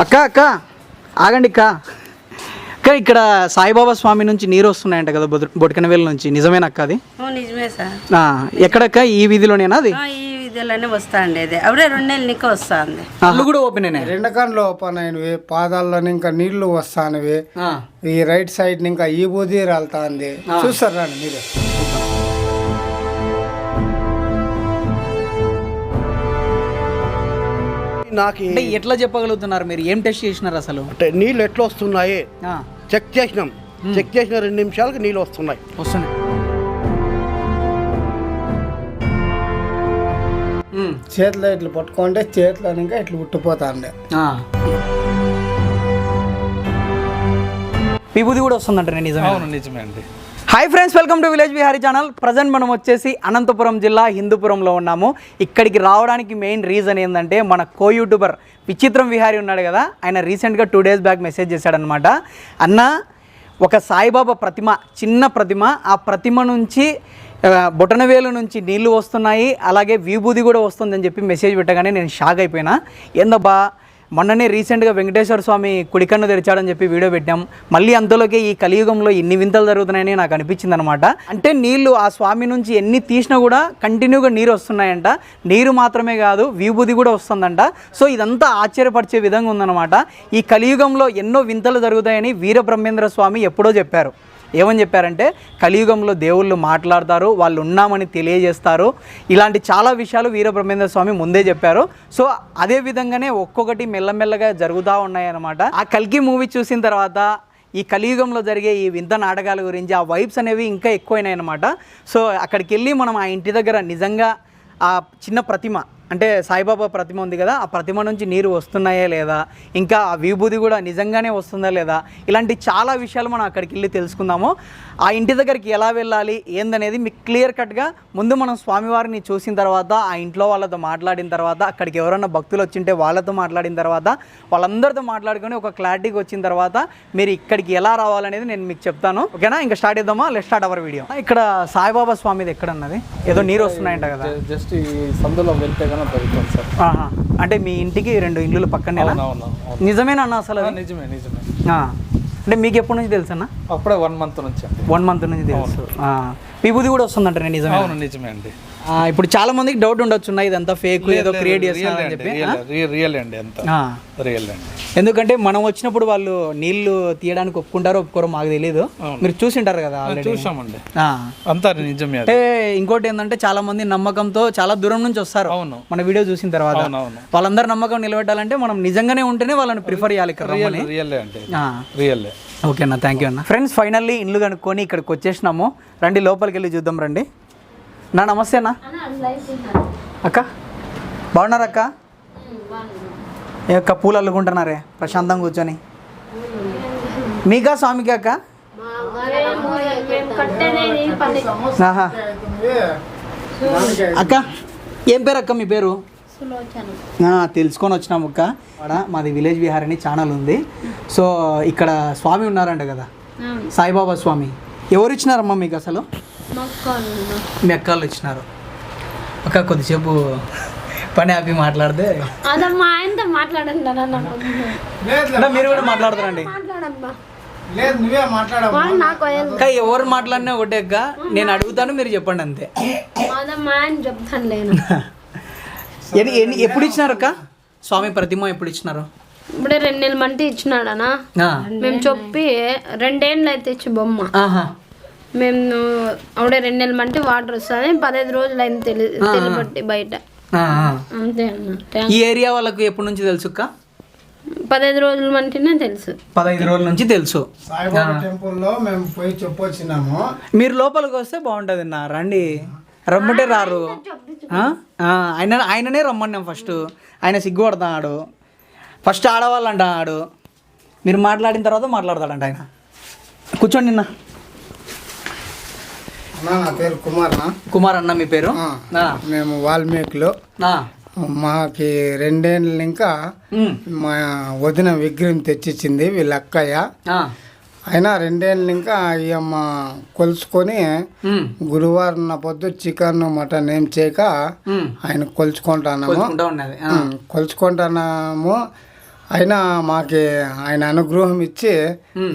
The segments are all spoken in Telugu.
అక్క అక్క ఆగండి అక్క. అక్క ఇక్కడ సాయిబాబా స్వామి నుంచి నీరు వస్తున్నాయంట కదా బొటకనవేలు నుంచి. నిజమేనా అక్క అది? ఓ, నిజమే సార్. ఆ, ఎక్కడక్క? ఈ వీధిలోనేనా అది? ఆ, ఈ విధులన్నీ వస్తా ఉండేది అప్పుడే రెండు నెలలు నీకు వస్తుంది. అల్లు కూడా ఓపెన్ అయినాయి రెండు కళ్ళు ఓపెన్ అయినవి. పాదాల్లో ఇంకా నీళ్ళు వస్తానవి. ఈ రైట్ సైడ్ ఇంకా ఈ బూది రాలుతాంది. చూస్తారు రండి మీరు. నాకు అంటే ఎట్లా చెప్పగలుగుతున్నారు మీరు? ఏం టెస్ట్ చేసినారు అసలు? అంటే నీళ్ళు ఎట్లా వస్తున్నాయి? ఆ, చెక్ చేసినాం. చెక్ చేసిన రెండు నిమిషాలకు నీళ్ళు వస్తున్నాయి. వస్తున్నాయి. చేతిలో ఇట్లా పట్టుకుంటే చేతిలో ఇంకా ఇట్లా ఉట్టిపోతాండి. ఆ. విభూది కూడా వస్తుందంట నేను నిజమే అవును నిజమే అండి. Hi friends welcome to village Bihari channel present మనం వచ్చేసి అనంతపురం జిల్లా హిందూపురంలో ఉన్నాము. ఇక్కడికి రావడానికి మెయిన్ రీజన్ ఏంటంటే మన కో యూట్యూబర్ విచిత్రం విహారీ ఉన్నాడు కదా. ఆయన రీసెంట్గా టూ డేస్ బ్యాక్ మెసేజ్ చేశాడనమాట అన్న ఒక సాయిబాబా ప్రతిమ చిన్న ప్రతిమ ఆ ప్రతిమ నుంచి బొటనవేలు నుంచి నీళ్ళు వస్తున్నాయి. అలాగే విభూది కూడా వస్తుందని చెప్పి మెసేజ్ పెట్టగానే నేను షాక్ అయిపోయినా. ఏందబ్బా మొన్ననే రీసెంట్గా వెంకటేశ్వర స్వామి కుడికన్ను తెరిచాడని చెప్పి వీడియో పెట్టాం. మళ్ళీ అంతలోకి ఈ కలియుగంలో ఇన్ని వింతలు జరుగుతున్నాయని నాకు అనిపించింది అనమాట అంటే నీళ్ళు ఆ స్వామి నుంచి ఎన్ని తీసినా కూడా కంటిన్యూగా నీరు వస్తున్నాయంట. నీరు మాత్రమే కాదు విభూది కూడా వస్తుందంట. సో ఇదంతా ఆశ్చర్యపరిచే విధంగా ఉందన్నమాట. ఈ కలియుగంలో ఎన్నో వింతలు జరుగుతాయని వీరబ్రహ్మేంద్ర స్వామి ఎప్పుడో చెప్పారు. ఏమని చెప్పారంటే కలియుగంలో దేవుళ్ళు మాట్లాడతారు వాళ్ళు ఉన్నామని తెలియజేస్తారు. ఇలాంటి చాలా విషయాలు వీరబ్రహ్మేంద్ర స్వామి ముందే చెప్పారు. సో అదే విధంగానే ఒక్కొక్కటి మెల్లమెల్లగా జరుగుతూ ఉన్నాయన్నమాట. ఆ కల్కి మూవీ చూసిన తర్వాత ఈ కలియుగంలో జరిగే ఈ వింత నాటకాల గురించి ఆ వైబ్స్ అనేవి ఇంకా ఎక్కువైనాయి అనమాట సో అక్కడికి వెళ్ళి మనం ఆ ఇంటి దగ్గర నిజంగా ఆ చిన్న ప్రతిమ అంటే సాయిబాబా ప్రతిమ ఉంది కదా ఆ ప్రతిమ నుంచి నీరు వస్తున్నాయా లేదా? ఇంకా ఆ విభూది కూడా నిజంగానే వస్తుందా లేదా? ఇలాంటి చాలా విషయాలు మనం అక్కడికి వెళ్ళి తెలుసుకుందాము. ఆ ఇంటి దగ్గరికి ఎలా వెళ్ళాలి ఏందనేది మీకు క్లియర్ కట్గా ముందు మనం స్వామివారిని చూసిన తర్వాత ఆ ఇంట్లో వాళ్ళతో మాట్లాడిన తర్వాత అక్కడికి ఎవరైనా భక్తులు వచ్చింటే వాళ్ళతో మాట్లాడిన తర్వాత వాళ్ళందరితో మాట్లాడుకొని ఒక క్లారిటీకి వచ్చిన తర్వాత మీరు ఇక్కడికి ఎలా రావాలనేది నేను మీకు చెప్తాను. ఓకేనా? ఇంకా స్టార్ట్ చేద్దామా? లెట్ స్టార్ట్ అవర్ వీడియో ఇక్కడ సాయిబాబా స్వామిది ఎక్కడ ఉన్నది ఏదో నీరు వస్తున్నాయంట కదా. జస్ట్ ఈ సందులో వెళ్తే సార్. ఆహా. అంటే మీ ఇంటికి రెండు ఇల్లులు పక్కనే అవునవును నిజమేనా అన్న అసలు అది? నిజమే నిజమే. ఆ. అంటే మీకు ఎప్పటి నుంచి తెలుసు అన్న అప్పుడే వన్ మంత్ నుంచి అండి. వన్ మంత్ నుంచి తెలుసు. ఆ. విభూది కూడా వస్తుందంట నేను నిజమే అవును నిజమే అండి. ఇప్పుడు చాలా మందికి డౌట్ ఉండొచ్చు "అన్న, ఇదంతా ఫేక్ ఏదో క్రియేట్ చేస్తున్నారని చెప్పి ఆ? రియల్ అండి. రియల్ అండి. ఎందుకంటే మనం వచ్చినప్పుడు వాళ్ళు నీళ్ళు తీయడానికి ఒప్పుకుంటారో ఒప్పుకోరో మాకు తెలియదు మీరు చూసింటారు కదా. చూసామండి. అంతా నిజమే అంటే ఇంకోటి ఏంటంటే చాలా మంది నమ్మకంతో చాలా దూరం నుంచి వస్తారు. అవును. మన వీడియో చూసిన తర్వాత. వాళ్ళందరూ నమ్మకం నిలబెట్టాలంటే మనం నిజంగానే ఉంటేనే వాళ్ళని ప్రిఫర్ చేయాలి. రియల్ ఓకే అన్న థ్యాంక్ యూ అన్న. ఫ్రెండ్స్ ఫైనల్లీ ఇల్లు కనుక్కొని ఇక్కడికి వచ్చేసినాము. రండి లోపలికి వెళ్ళి చూద్దాం రండి. నా నమస్తే అన్న అక్క బాగున్నారా అక్క? ఏ అక్క పూలు అల్లుకుంటున్నారే? ప్రశాంతంగా కూర్చొని. మీకా స్వామికి అక్క? ఆహా. అక్క ఏం పేరు అక్క మీ పేరు? ఆ, తెలుసుకొని వచ్చినాము అక్క. ఆడ మాది విలేజ్ విహార్ అని ఛానల్ ఉంది. సో ఇక్కడ స్వామి ఉన్నారంట కదా? సాయిబాబా స్వామి. ఎవరు ఇచ్చినారమ్మా మీకు అసలు? మీ అక్కలు ఇచ్చినారు. అక్క కొద్దిసేపు పని ఆపి మాట్లాడితే ఆయనతో మాట్లాడండి మీరు కూడా మాట్లాడతారండి. లేదు నువ్వే ఎవరు మాట్లాడినా ఒకటే అక్క. నేను అడుగుతాను మీరు చెప్పండి అంతే. అదే మా ఆయన చెప్తాను ఎన్ని ఎన్ని ఎప్పుడు ఇచ్చినారు అక్క? స్వామి ప్రతిమ ఎప్పుడు ఇచ్చినారు? ఇప్పుడే రెండు నెలల మంటి ఇచ్చినాడనా మేము చెప్పి రెండేళ్ళు అయితే ఇచ్చి బొమ్మ. ఆహా. మేము అప్పుడే రెండు నెలల మంటి వాటర్ వస్తుంది. పదహైదు రోజులు అయింది తెలి తెలిబట్టి బయట. ఆ, ఆ. అంతే అన్న. థాంక్స్. ఈ ఏరియా వాళ్ళకు ఎప్పటి నుంచి తెలుసు అక్క? పదహైదు రోజుల మంటినే తెలుసు. పదహైదు రోజుల నుంచి తెలుసు. సాయిబాబా టెంపుల్లో మేము పోయి చెప్పొచ్చినాము మీరు లోపలికి వస్తే బాగుంటుంది నా రండి. రమ్మంటే రారు. ఆ? ఆ, ఆయన ఆయననే రమ్మన్నాం ఫస్ట్ ఆయన సిగ్గుపడుతున్నాడు. ఫస్ట్ ఆడవాళ్ళు అంటున్నాడు మీరు మాట్లాడిన తర్వాత మాట్లాడతాడంట ఆయన. కూర్చోండి నిన్న అన్నా, నా పేరు కుమార్నా కుమార్ అన్న మీ పేరు? మేము వాల్మీకిలో. మాకి రెండేళ్ళు ఇంకా మా వదిన విగ్రహం తెచ్చిచ్చింది వీళ్ళ అక్కయ్య అయినా రెండేళ్ళు ఇంకా ఈ అమ్మ కొలుచుకొని గురువారం నా పొద్దు చికెన్ మటన్ ఏం చేయక. ఆయన కొలుచుకుంటున్నాము. కొలుచుకుంటా ఉన్నది ఆ, ఉమ్, కొలుచుకుంటున్నాము. అయినా మాకి ఆయన అనుగ్రహం ఇచ్చి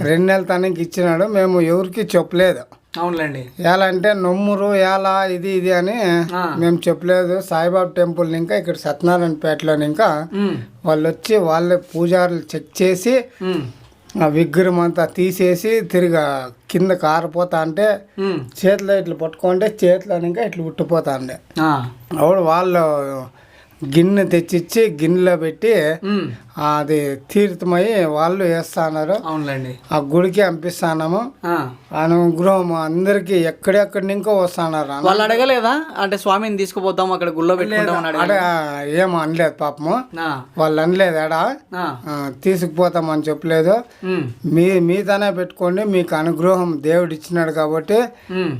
రెండు నెలల తనకి ఇచ్చినాడు. మేము ఎవరికి చెప్పలేదు. అవునులేండి. ఎలా అంటే నొమ్మురు ఎలా ఇది ఇది అని మేము చెప్పలేదు. సాయిబాబా టెంపుల్ ఇంకా ఇక్కడ సత్యనారాయణపేటలో ఇంకా వాళ్ళు వచ్చి వాళ్ళే పూజారులు చెక్ చేసి ఆ విగ్రహం అంతా తీసేసి తిరిగి కింద కారిపోతా అంటే చేతిలో ఇట్లా పట్టుకుంటే చేతిలో ఇంకా ఇట్లా ఉట్టిపోతా ఉండే. అప్పుడు వాళ్ళు గిన్నె తెచ్చిచ్చి గిన్నెలో పెట్టి అది తీర్థమై వాళ్ళు వేస్తున్నారు. అవునులేండి. ఆ గుడికి పంపిస్తున్నాము ఆ. అనుగ్రహం అందరికి ఎక్కడెక్కడి నుంకో వస్తున్నారు. వాళ్ళు అడగలేదా? అంటే స్వామిని తీసుకుపోతాం అక్కడ గుళ్ళో పెట్టుకుంటాం ఏమో అనలేదు పాపము. వాళ్ళు అనలేదు ఎడా ఆ, ఆ, తీసుకుపోతామని చెప్పలేదు. మీ మీతోనే పెట్టుకోండి మీకు అనుగ్రహం దేవుడు ఇచ్చినాడు కాబట్టి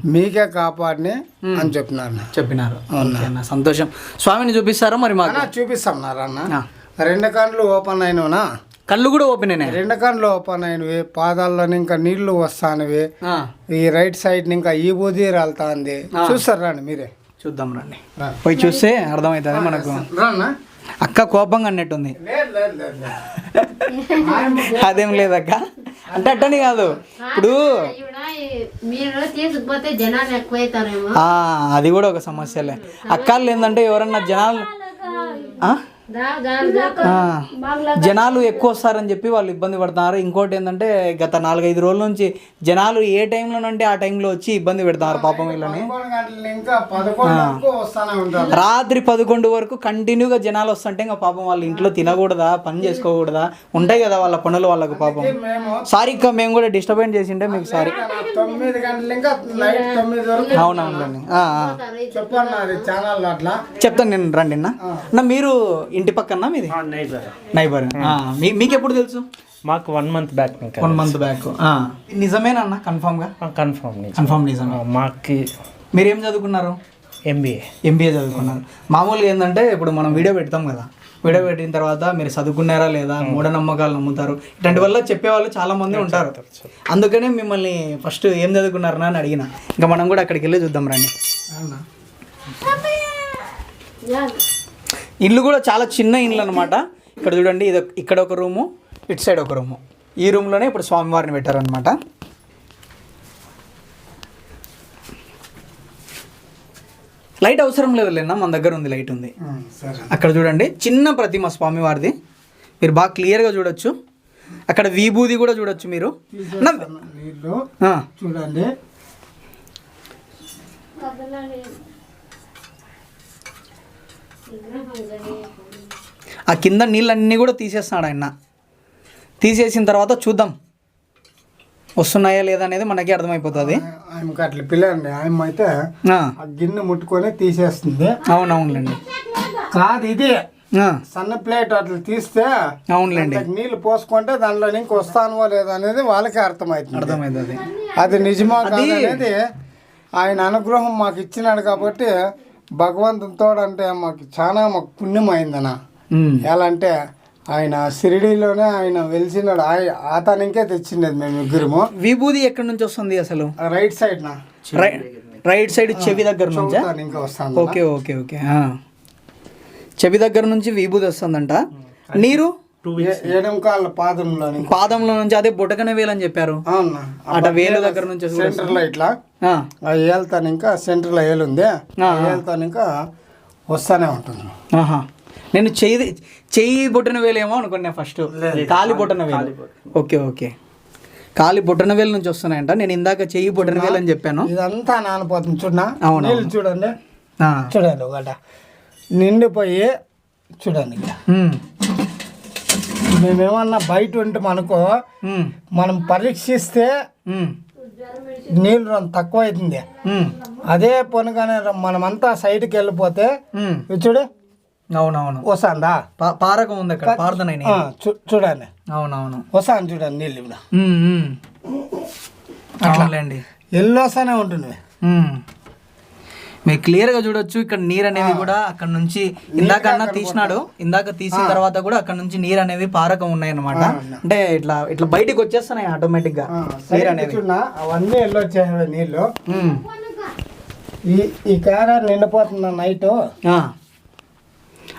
మీకే కాపాడిని అని చెప్పినారు. చెప్పినారు. సంతోషం. స్వామిని చూపిస్తారా మరి మాకు? అన్న ఆ. రెండు కండ్లు ఓపెన్ అయినవునా? కళ్ళు కూడా ఓపెన్ అయినాయి? రెండు కండ్లు ఓపెన్ అయినవి పాదాల్లో ఇంకా నీళ్ళు వస్తానవి. ఈ రైట్ సైడ్ ఇంకా ఈ బూది రాలుతాంది. చూస్తారు రండి మీరే? చూద్దాం రండి. పోయి చూస్తే అర్థమవుతుంది మనకు. అక్క కోపంగా అన్నట్టుంది. అదేం లేదక్క. అంటే అట్టని కాదు. ఇప్పుడు మీరు తీసుకుపోతే జనాలు ఎక్కువైతారేమో ఆ, అది కూడా ఒక సమస్యలే. అక్కలు ఏంటంటే ఎవరన్నా జనాలు జనాలు ఎక్కువ వస్తారని చెప్పి వాళ్ళు ఇబ్బంది పడుతున్నారు. ఇంకోటి ఏంటంటే గత నాలుగైదు రోజుల నుంచి జనాలు ఏ టైంలో అంటే ఆ టైంలో వచ్చి ఇబ్బంది పెడతారు పాపం వీళ్ళని. రాత్రి పదకొండు వరకు కంటిన్యూగా జనాలు వస్తుంటే ఇంకా పాపం వాళ్ళ ఇంట్లో తినకూడదా పని చేసుకోకూడదా? ఉంటాయి కదా వాళ్ళ పనులు వాళ్ళకు పాపం. సారీ ఇంకా మేము కూడా డిస్టర్బెన్స్ చేసింటే మీకు సారీ. అవునవునండి చెప్తాను నేను రండి అన్న మీరు ఇంటి పక్కన మీది? నైబర్. మీకు ఎప్పుడు తెలుసు? మాకు వన్ మంత్ బ్యాక్ ఇంకా వన్ మంత్ బ్యాక్ నిజమేనా అన్న? కన్ఫామ్గా? కన్ఫర్మ్ కన్ఫామ్ నిజమే. మాకు మీరు ఏం చదువుకున్నారు ఎంబీఏ ఎంబీఏ చదువుకున్నారు. మామూలుగా ఏంటంటే ఇప్పుడు మనం వీడియో పెడతాం కదా. వీడియో పెట్టిన తర్వాత మీరు చదువుకున్నారా లేదా? మూఢనమ్మకాలు నమ్ముతారు. ఇట్లాంటి వల్ల చెప్పేవాళ్ళు చాలా మంది ఉంటారు. అందుకనే మిమ్మల్ని ఫస్ట్ ఏం చదువుకున్నారని అని అడిగిన. ఇంకా మనం కూడా అక్కడికి వెళ్ళి చూద్దాం రండి. ఇల్లు కూడా చాలా చిన్న ఇల్లు అనమాట ఇక్కడ చూడండి ఇది ఇక్కడ ఒక రూము ఇటు సైడ్ ఒక రూము. ఈ రూమ్లోనే ఇప్పుడు స్వామివారిని పెట్టారనమాట లైట్ అవసరం లేదు లేనా? మన దగ్గర ఉంది లైట్ ఉంది. సరే. అక్కడ చూడండి చిన్న ప్రతిమ స్వామివారిది. మీరు బాగా క్లియర్గా చూడొచ్చు. అక్కడ విభూది కూడా చూడొచ్చు మీరు. చూడండి. ఆ కింద నీళ్ళన్నీ కూడా తీసేస్తున్నాడు ఆయన. తీసేసిన తర్వాత చూద్దాం. వస్తున్నాయా లేదా అనేది మనకి అర్థమైపోతుంది. ఆయనకి అట్లా పిల్లండి ఆయన అయితే ఆ, గిన్నె ముట్టుకొని తీసేస్తుంది. అవునవునులేండి. కాదు ఇది. సన్న ప్లేట్ అట్లా తీస్తే అవునులేండి. నీళ్ళు పోసుకుంటే దాంట్లో ఇంక వస్తానో లేదో అనేది వాళ్ళకి అర్థమవుతుంది. అర్థమవుతుంది. అది నిజమా కాదు అనేది ఆయన అనుగ్రహం మాకు ఇచ్చినాడు కాబట్టి భగవంతుని తోడంటే మాకు చాలా మాకు పుణ్యం అయిందన్న ఉమ్. ఎలా అంటే ఆయన షిరిడీలోనే ఆయన వెలిసినాడు. అతనికే తెచ్చిండేది మేము ముగ్గురము. విభూది ఎక్కడి నుంచి వస్తుంది అసలు? రైట్ సైడ్ నా. రైట్ సైడ్ చెవి దగ్గర నుంచా? ఇంకా వస్తాను ఓకే ఓకే ఓకే. చెవి దగ్గర నుంచి విభూది వస్తుందంట. నీరు? పాదంలో పాదంలో నుంచి అదే బుటకన వేలు అని చెప్పారు. అవునా? అట వేలు దగ్గర నుంచి సెంటర్లో ఇట్లా ఏళ్తాను ఇంకా సెంటర్లో ఏలు ఉంది ఆ ఏళ్తాను ఇంకా వస్తానే ఉంటుంది. ఆహా. నేను చెయ్యి చెయ్యి బొట్టన వేలేమో అనుకున్నా ఫస్ట్. కాలి బొట్టన వేలు. Okay okay. కాలి బొట్టన వేలు నుంచి వస్తున్నాయంట. నేను ఇందాక చెయ్యి బొట్టన వేలు అని చెప్పాను. ఇదంతా నానిపోతుంది. చూడనా అవును, చూడండి. ఆ. చూడండి ఒకట. నిండిపోయి చూడండి మేమేమన్నా బయట ఉంటే మనకు మనం పరీక్షిస్తే నీళ్ళు తక్కువ అవుతుంది అదే పొనగానే మనమంతా సైడ్కి వెళ్ళిపోతే చూడు. అవునవును. వస్తాందా? పారకం ఉంది అక్కడ చూడండి. అవునవును. వస్తాను చూడండి నీళ్ళు ఇప్పుడు. అవునులేండి. ఎల్లు వస్తానే ఉంటుంది. మీరు క్లియర్గా చూడొచ్చు. ఇక్కడ నీరు అనేవి కూడా అక్కడ నుంచి ఇందాక అన్న తీసినాడు. ఇందాక తీసిన తర్వాత కూడా అక్కడ నుంచి నీరు అనేవి పారకం ఉన్నాయి అనమాట అంటే ఇట్లా ఇట్లా బయటికి వచ్చేస్తున్నాయి ఆటోమేటిక్గా నీరు చూడనా అవన్నీ ఎల్లు నీళ్ళు. ఈ ఈ కార నిండిపోతుంది నైట్.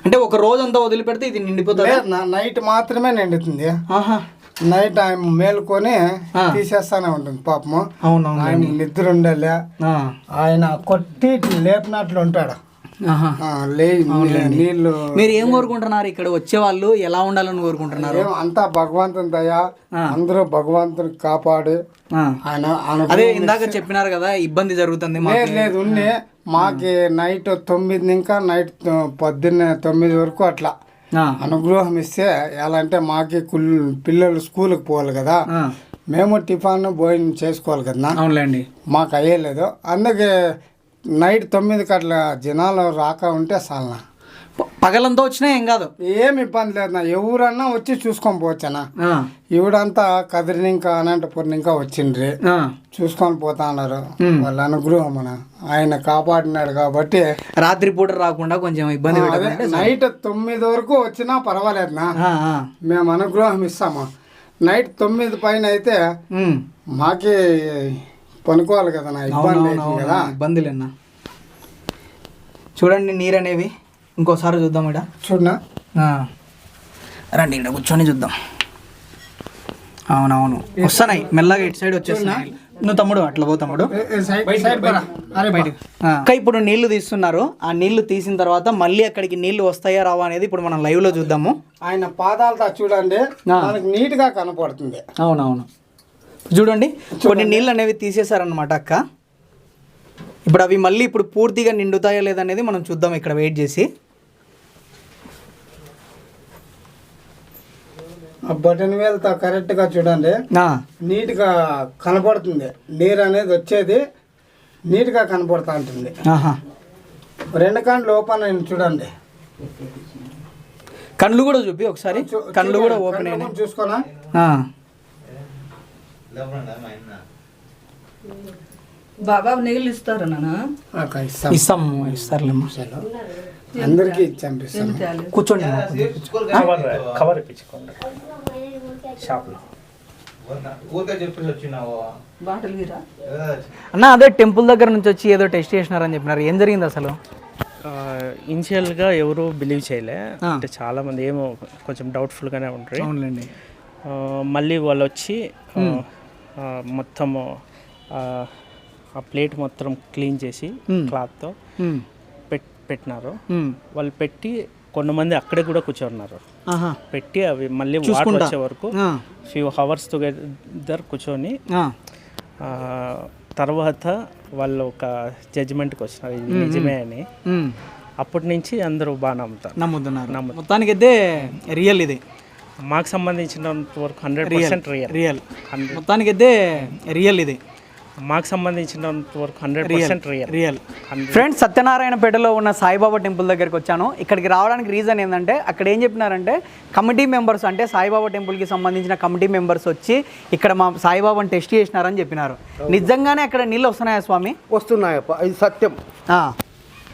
అంటే ఒక రోజు అంతా వదిలిపెడితే ఇది నిండిపోతుంది? నైట్ మాత్రమే నిండుతుంది. ఆహా. నైట్ ఆయన మేలుకొని తీసేస్తానే ఉంటుంది పాపము. ఆయన నిద్ర ఉండాలి. ఆయన కొట్టి లేపినట్లు ఉంటాడు. నీళ్ళు మీరు ఏం కోరుకుంటున్నారు? ఇక్కడ వచ్చే వాళ్ళు ఎలా ఉండాలని కోరుకుంటున్నారు? అంతా భగవంతుని దయ. అందరూ భగవంతుని కాపాడి. ఆయన అదే ఇందాక చెప్పినారు కదా ఇబ్బంది జరుగుతుంది లేదు ఉండి మాకి నైట్ తొమ్మిది ఇంకా నైట్ పొద్దున్నే తొమ్మిది వరకు అట్లా. అనుగ్రహం ఇస్తే ఎలా అంటే మాకి పిల్లలు స్కూల్కి పోవాలి కదా. మేము టిఫాన్ భోజనం చేసుకోవాలి కదా. అవునులేండి. మాకు అయ్యలేదు అందుకే నైట్ తొమ్మిదికి అట్లా జనాలు రాక ఉంటే చాలనా. ప- పగలంతా వచ్చినా ఏం కాదు ఏం ఇబ్బంది లేదు నా ఎవరన్నా వచ్చి చూసుకొని పోవచ్చనా ఆ. ఇవిడంతా కదిరినింకా అనంతపురం ఇంకా వచ్చిండ్రి. చూసుకొని పోతా ఉన్నారు వాళ్ళ అనుగ్రహం మన ఆయన కాపాడినాడు కాబట్టి రాత్రిపూట రాకుండా కొంచెం ఇబ్బంది నైట్ తొమ్మిది వరకు వచ్చినా పర్వాలేదునా. మేము అనుగ్రహం ఇస్తాము నైట్ తొమ్మిది పైన అయితే. మాకే పనుకోవాలి కదా నా ఇబ్బంది అవును. ఇబ్బందులేనా చూడండి నీరు అనేవి ఇంకోసారి చూద్దాం ఇక్కడ చూడనా? రండి ఇక్కడ కూర్చొని చూద్దాం. అవునవును. వస్తున్నాయి. మెల్లగా ఇటు సైడ్ వచ్చేస్తున్నాయి. నువ్వు తమ్ముడు అట్లా పో తమ్ముడు. ఇంకా ఇప్పుడు నీళ్ళు తీస్తున్నారు. ఆ నీళ్ళు తీసిన తర్వాత మళ్ళీ అక్కడికి నీళ్ళు వస్తాయా రావా అనేది ఇప్పుడు మనం లైవ్లో చూద్దాము. ఆయన పాదాలతో చూడండి. మనకు నీట్గా కనపడుతుంది. అవునవును. చూడండి. కొన్ని నీళ్ళు అనేవి తీసేశారనమాట అక్క. ఇప్పుడు అవి మళ్ళీ ఇప్పుడు పూర్తిగా నిండుతాయా లేదనేది మనం చూద్దాం. ఇక్కడ వెయిట్ చేసి. ఆ బటన్ వేలతో కరెక్ట్గా చూడండి. ఆ, నీట్గా కనపడుతుంది. నీరు అనేది వచ్చేది నీట్గా కనపడుతూ ఉంటుంది. ఆహా. రెండు కండ్లు ఓపెన్ అయింది చూడండి. కళ్ళు కూడా చూపి ఒకసారి. చూ- కళ్ళు కూడా. ఓపెన్ అయినాయి. చూసుకోనా? బాబా నీళ్ళు ఇస్తారు ఇస్తాం. అందరికీ ఇచ్చాం కూర్చోండి కవర్ ఇప్పించుకోండి. షాప్లో. అన్న అదే టెంపుల్ దగ్గర నుంచి వచ్చి ఏదో టెస్ట్ చేసినారని చెప్పినారు. ఏం జరిగింది అసలు? ఇనిషియల్గా ఎవరు బిలీవ్ చేయలే. అంటే చాలా మంది ఏమో కొంచెం డౌట్ఫుల్గానే ఉంటారు అవునులేండి. మళ్ళీ వాళ్ళు వచ్చి మొత్తము ఆ, ప్లేట్ మొత్తం క్లీన్ చేసి క్లాత్తో పెట్ పెట్టినారు. వాళ్ళు పెట్టి కొంతమంది అక్కడే కూడా కూర్చోన్నారు. పెట్టి అవి మళ్ళీ వాటర్. వచ్చే వరకు ఫ్యూ హవర్స్ టుగెదర్ కూర్చొని తర్వాత వాళ్ళు ఒక జడ్జిమెంట్కి వచ్చినారు ఇది నిజమే అని. అప్పటి నుంచి అందరూ బాగా నమ్ముతారు. నమ్ముతున్నారు. మొత్తానికైతే రియల్ ఇది. మాకు సంబంధించినంత వరకు హండ్రెడ్ పర్సెంట్ రియల్ రియల్ మొత్తానికైతే రియల్ ఇది. మాకు సంబంధించినంత వరకు hundred percent real real friends సత్యనారాయణపేటలో ఉన్న సాయిబాబా టెంపుల్ దగ్గరికి వచ్చాను. ఇక్కడికి రావడానికి రీజన్ ఏంటంటే అక్కడ ఏం చెప్పినారంటే కమిటీ మెంబర్స్ అంటే సాయిబాబా టెంపుల్కి సంబంధించిన కమిటీ మెంబర్స్ వచ్చి ఇక్కడ మా సాయిబాబాని టెస్ట్ చేసినారని చెప్పినారు. నిజంగానే అక్కడ నీళ్ళు వస్తున్నాయా స్వామి? వస్తున్నాయప్ప. ఇది సత్యం. ఆ,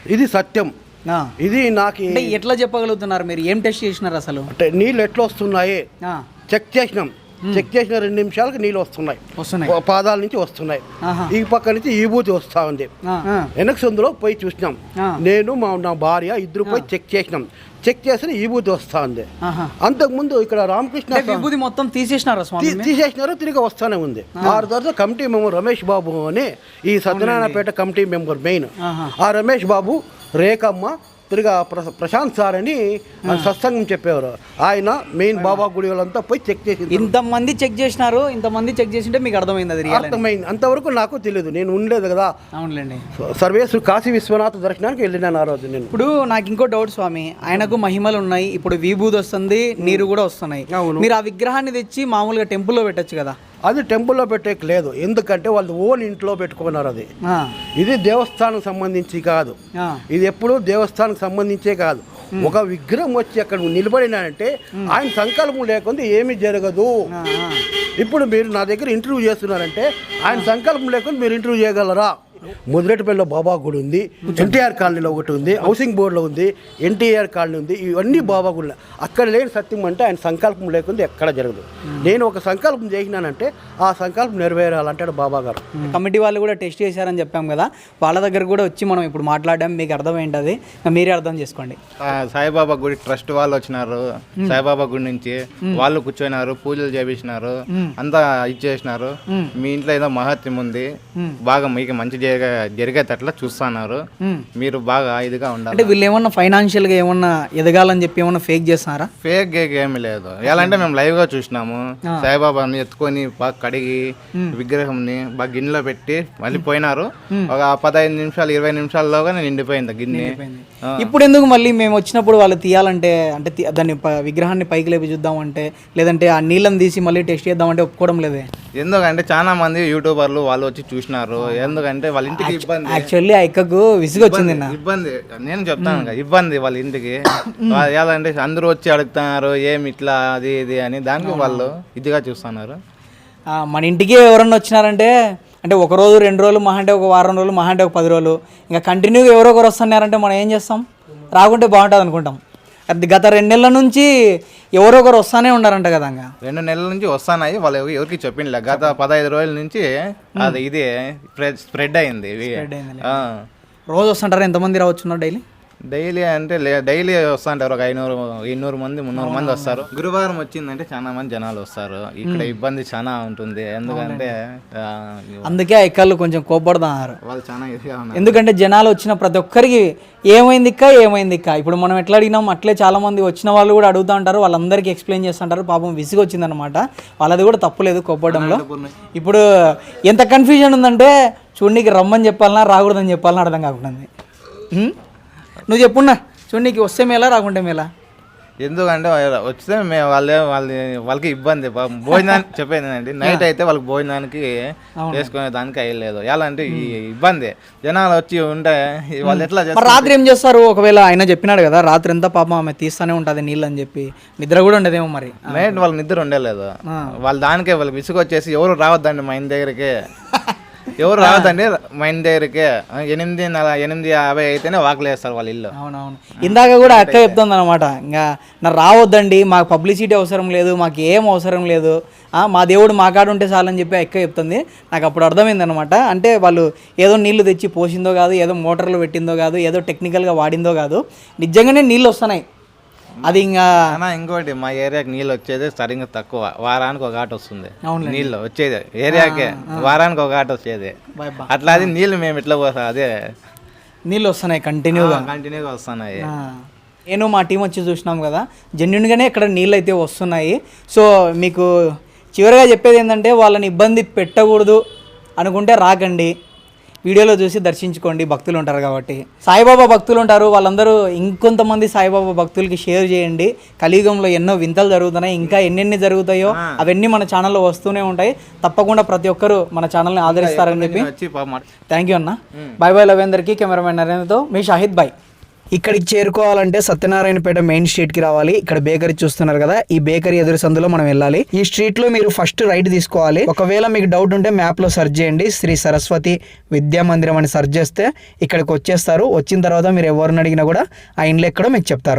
ఇది సత్యం. ఆ. ఇది నాకు ఎట్లా చెప్పగలుగుతున్నారు మీరు? ఏం టెస్ట్ చేసినారు అసలు? అంటే నీళ్ళు ఎట్లా వస్తున్నాయి? ఆ, చెక్ చేసినాం. చెక్ చేసిన రెండు నిమిషాలకు నీళ్ళు వస్తున్నాయి. పాదాల నుంచి వస్తున్నాయి. ఈ పక్క నుంచి ఈబూతి వస్తా ఉంది. ఆ, ఆ, వెనక సందులో పోయి చూసినాం. నేను మా నా భార్య ఇద్దరు పోయి చెక్ చేసినాం. చెక్ చేస్తే ఈబూతి వస్తా ఉంది. అంతకుముందు ఇక్కడ రామకృష్ణ విభూతి మొత్తం తీసేసినారా తీసేసినారు తిరిగి వస్తానే ఉంది. ఆరు తర్వాత కమిటీ మెంబర్ రమేష్ బాబు అని ఈ సత్యనారాయణపేట కమిటీ మెంబర్ మెయిన్. ఆ రమేష్ బాబు రేఖమ్మ తిరిగి ప్ర- ప్రశాంత్ సార్ అని సత్సంగం చెప్పేవారు. ఆయన మెయిన్ బాబా గుడి వాళ్ళంతా పోయి చెక్ చేసి ఇంతమంది చెక్ చేసినారు ఇంతమంది చెక్ చేసింటే మీకు అర్థమైంది అది అర్థమైంది. అంతవరకు నాకు తెలియదు నేను ఉండలేదు కదా. అవునులేండి. సర్వేశ్వరు కాశీ విశ్వనాథ దర్శనానికి వెళ్ళినాను ఆ రోజు నేను. ఇప్పుడు నాకు ఇంకో డౌట్ స్వామి. ఆయనకు మహిమలు ఉన్నాయి. ఇప్పుడు విభూది వస్తుంది నీరు కూడా వస్తున్నాయి. మీరు ఆ విగ్రహాన్ని తెచ్చి మామూలుగా టెంపుల్లో పెట్టొచ్చు కదా. అది టెంపుల్లో పెట్టేకి లేదు. ఎందుకంటే వాళ్ళు ఓన్ ఇంట్లో పెట్టుకున్నారు అది. ఇది దేవస్థానం సంబంధించి కాదు. ఇది ఎప్పుడు దేవస్థానానికి సంబంధించే కాదు. ఒక విగ్రహం వచ్చి అక్కడ నిలబడినాడంటే ఆయన సంకల్పం లేకుండా ఏమీ జరగదు. ఇప్పుడు మీరు నా దగ్గర ఇంటర్వ్యూ చేస్తున్నారంటే ఆయన సంకల్పం లేకుండా మీరు ఇంటర్వ్యూ చేయగలరా? ముదిరెట్టుపల్లిలో బాబా గుడి ఉంది ఎన్టీఆర్ కాలనీలో ఒకటి ఉంది హౌసింగ్ బోర్డులో ఉంది ఎన్టీఆర్ కాలనీ ఉంది ఇవన్నీ బాబా గుడి అక్కడ లేని సత్యం అంటే ఆయన సంకల్పం లేకుండా ఎక్కడ జరగదు. నేను ఒక సంకల్పం చేసినానంటే ఆ సంకల్పం నెరవేరాలంటాడు బాబా గారు. కమిటీ వాళ్ళు కూడా టెస్ట్ చేశారని చెప్పాం కదా వాళ్ళ దగ్గర కూడా వచ్చి మనం ఇప్పుడు మాట్లాడడం మీకు అర్థం ఏంటది మీరే అర్థం చేసుకోండి. ఆ, సాయిబాబా గుడి ట్రస్ట్ వాళ్ళు వచ్చినారు సాయిబాబా గుడి నుంచి వాళ్ళు కూర్చొని పూజలు చేపించినారు అంతా ఇచ్చేసినారు మీ ఇంట్లో ఏదో మహత్యం ఉంది బాగా మీకు మంచి జరిగే జరిగేటట్లా చూస్తున్నారు. మీరు బాగా ఇదిగా ఉండాలి? అంటే వీళ్ళు ఏమన్నా ఫైనాన్షియల్గా ఏమన్నా ఎదగాలని చెప్పి ఏమన్నా ఫేక్ చేస్తున్నారా ఫేక్ ఏమీ లేదు. ఎలా అంటే మేము లైవ్గా చూసినాము. సాయిబాబాని ఎత్తుకొని బాగా కడిగి విగ్రహంని బాగా గిన్నెలో పెట్టి మళ్ళీ పోయినారు. ఒక పదహైదు నిమిషాలు ఇరవై నిమిషాల్లోగానే నిండిపోయింది గిన్నె. ఇప్పుడు ఎందుకు మళ్ళీ మేము వచ్చినప్పుడు వాళ్ళు తీయాలంటే అంటే దాన్ని విగ్రహాన్ని పైకి లేపి చూద్దామంటే లేదంటే ఆ నీళ్ళని తీసి మళ్ళీ టెస్ట్ చేద్దామంటే ఒప్పుకోవడం లేదే? ఎందుకంటే చాలా మంది యూట్యూబర్లు వాళ్ళు వచ్చి చూసినారు. ఎందుకంటే వాళ్ళ ఇంటికి ఇబ్బంది. యాక్చువల్లీ ఆ ఎక్కకు విసుగు వచ్చింది నా. ఇబ్బంది. నేను చెప్తాను కదా, ఇబ్బంది వాళ్ళ ఇంటికి. అంటే అందరూ వచ్చి అడుగుతున్నారు ఏమి ఇట్లా అది ఇది అని దానికి వాళ్ళు ఇదిగా చూస్తున్నారు. మన ఇంటికి ఎవరన్నా వచ్చినారంటే అంటే ఒక రోజు రెండు రోజులు మహా అంటే ఒక వారం రోజులు మహా అంటే ఒక పది రోజులు ఇంకా కంటిన్యూగా ఎవరో ఒకరు వస్తున్నారంటే మనం ఏం చేస్తాం? రాకుంటే బాగుంటుంది అనుకుంటాం. అది గత రెండు నెలల నుంచి ఎవరో ఒకరు వస్తానే ఉన్నారంట కదా రెండు నెలల నుంచి వస్తున్నాయి వాళ్ళు ఎవ- ఎవరికి చెప్పిండ్లే. గత పదహైదు రోజుల నుంచి అది ఇది స్ప్రెడ్ స్ప్రెడ్ అయింది. రోజు వస్తుంటారు? ఎంతమంది రావచ్చున్నారు డైలీ? డైలీ అంటే డైలీ వస్తుంటారు ఒక ఐనూరు ఇన్నూరు మంది మున్నూరు మంది వస్తారు. గురువారం వచ్చిందంటే చాలా మంది జనాలు వస్తారు. ఇక్కడ ఇబ్బంది చాలా ఉంటుంది. ఎందుకంటే అందుకే ఎక్కళ్ళు కొంచెం కోపడుతున్నారు వాళ్ళు చాలా ఇదిగా ఉన్నారు. ఎందుకంటే జనాలు వచ్చిన ప్రతి ఒక్కరికి ఏమైంది ఇక్క ఏమైంది ఇక్క ఇప్పుడు మనం ఎట్లా అడిగినాం అట్లే చాలా మంది వచ్చిన వాళ్ళు కూడా అడుగుతూ ఉంటారు. వాళ్ళందరికీ ఎక్స్ప్లెయిన్ చేస్తుంటారు పాపం విసిగి వచ్చిందనమాట వాళ్ళది కూడా తప్పులేదు కోపడంలో ఇప్పుడు ఎంత కన్ఫ్యూజన్ ఉందంటే చూడనీకి రమ్మని చెప్పాలన్నా రాకూడదని చెప్పాలన్నా అర్థం కాకుండా? నువ్వు చెప్పున్నా. చూడనీకి వస్తే మేలా రాకుంటే మేలా ఎందుకంటే వస్తే మేము వాళ్ళే వాళ్ళ వాళ్ళకి ఇబ్బంది. భోజనానికి చెప్పేది ఏంటంటే నైట్ అయితే వాళ్ళకి భోజనానికి చేసుకునే దానికి అయ్యలేదు ఎలా అంటే ఈ ఇబ్బంది? జనాలు వచ్చి ఉంటే వాళ్ళు ఎట్లా రాత్రి ఏం చేస్తారు? ఒకవేళ ఆయన చెప్పినాడు కదా రాత్రి ఎంత పాపం ఆమె తీస్తానే ఉంటుంది నీళ్ళు అని చెప్పి. నిద్ర కూడా ఉండదేమో మరి. నైట్ వాళ్ళ నిద్ర ఉండలేదు. వాళ్ళు దానికే వాళ్ళకి విసుగు వచ్చేసి ఎవరు రావద్దండి మా ఇంటి దగ్గరికి? ఎవరు రావద్దండి మా ఇంటి దగ్గరికి. ఎనిమిది నల ఎనిమిది యాభై అయితేనే వాకలేస్తారు వాళ్ళ ఇల్లు. అవునవును. ఇందాక కూడా అక్క చెప్తుంది అనమాట ఇంకా నా రావద్దండి మాకు పబ్లిసిటీ అవసరం లేదు మాకు ఏం అవసరం లేదు. మా దేవుడు మా కాడ ఉంటే చాలని చెప్పి అక్క చెప్తుంది. నాకు అప్పుడు అర్థమైంది అనమాట అంటే వాళ్ళు ఏదో నీళ్ళు తెచ్చి పోసిందో కాదు ఏదో మోటార్లు పెట్టిందో కాదు ఏదో టెక్నికల్గా వాడిందో కాదు. నిజంగానే నీళ్ళు వస్తున్నాయి. అది ఇంకా ఇంకోటి మా ఏరియాకి నీళ్ళు వచ్చేది సరిగ్గా తక్కువ. వారానికి ఒక ఆట వస్తుంది. నీళ్ళు వచ్చేది. ఏరియాకే వారానికి ఒక ఆట వచ్చేది. అట్లా అది నీళ్ళు మేము ఇట్లా పోతాం అదే. నీళ్ళు వస్తున్నాయి కంటిన్యూగా కంటిన్యూగా వస్తున్నాయి. నేను మా టీం వచ్చి చూసినాం కదా జెన్యున్గానే ఇక్కడ నీళ్ళు అయితే వస్తున్నాయి. సో మీకు చివరిగా చెప్పేది ఏంటంటే వాళ్ళని ఇబ్బంది పెట్టకూడదు అనుకుంటే రాకండి. వీడియోలో చూసి దర్శించుకోండి భక్తులు ఉంటారు కాబట్టి. సాయిబాబా భక్తులు ఉంటారు వాళ్ళందరూ ఇంకొంతమంది సాయిబాబా భక్తులకి షేర్ చేయండి. కలియుగంలో ఎన్నో వింతలు జరుగుతున్నాయి ఇంకా ఎన్నెన్ని జరుగుతాయో అవన్నీ మన ఛానల్లో వస్తూనే ఉంటాయి. తప్పకుండా ప్రతి ఒక్కరూ మన ఛానల్ని ఆదరిస్తారని చెప్పి. థ్యాంక్ యూ అన్న. బాయ్ బాయ్ లవేందర్కి కెమెరామెన్ నరేంద్రతో. మీ షాహిద్ బాయ్. ఇక్కడికి చేరుకోవాలంటే సత్యనారాయణపేట మెయిన్ స్ట్రీట్కి రావాలి. ఇక్కడ బేకరీ చూస్తున్నారు కదా ఈ బేకరీ ఎదురు సందులో మనం వెళ్ళాలి. ఈ స్ట్రీట్లో మీరు ఫస్ట్ రైట్ తీసుకోవాలి. ఒకవేళ మీకు డౌట్ ఉంటే మ్యాప్లో సెర్చ్ చేయండి. శ్రీ సరస్వతి విద్యా మందిరం అని సెర్చ్ చేస్తే ఇక్కడికి వచ్చేస్తారు. వచ్చిన తర్వాత మీరు ఎవరిని అడిగినా కూడా ఆ ఇండ్లు ఎక్కడో మీకు చెప్తారు.